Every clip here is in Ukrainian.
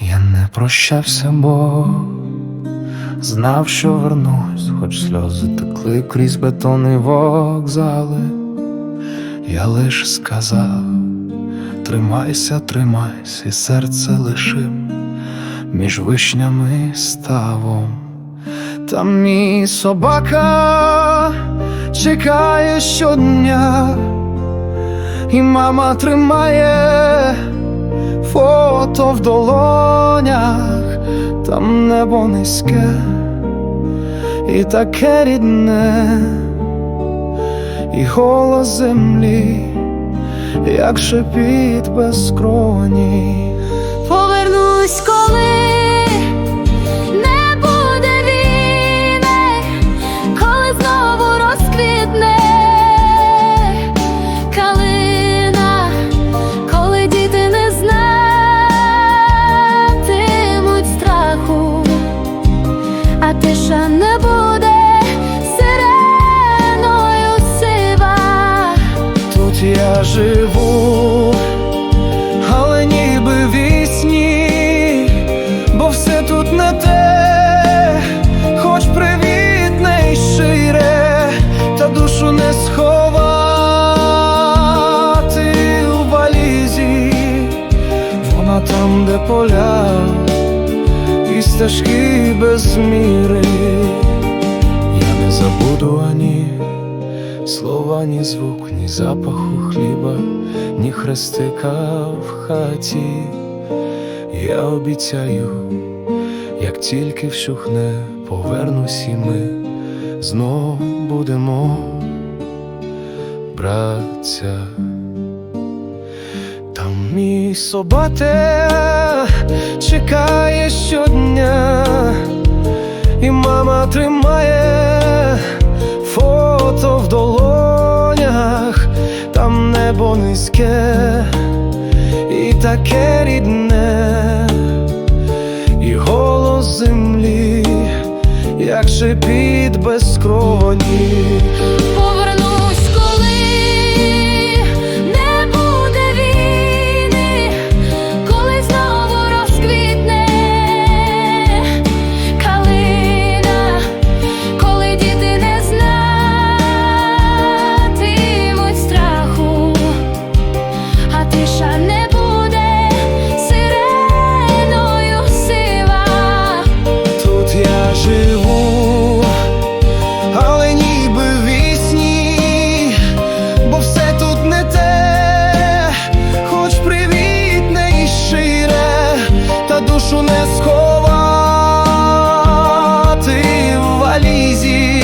Я не прощався, бо знав, що вернусь, хоч сльози текли крізь бетонні вокзали. Я лиш сказав, тримайся, тримайся, і серце лишив між вишнями ставом. Там мій собака чекає щодня, і мама тримає фото в долонях, там небо низьке і таке рідне, і голос землі, як шепіт без кроні. Повернусь, коли живу, але ніби вісні, бо все тут не те, хоч привітне й щире, та душу не сховати у валізі, вона там, де поля, і стежки без міри. Я не забуду ані слова, ні звук, ні запаху ні хрестика в хаті. Я обіцяю, як тільки вщухне, повернусь і ми знов будемо браття. Там мій собате чекає щодня, небо низьке і таке рідне, валізі,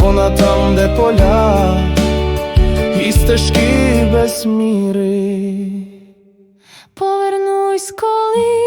вона там, де поля, і стежки без міри. Повернусь, коли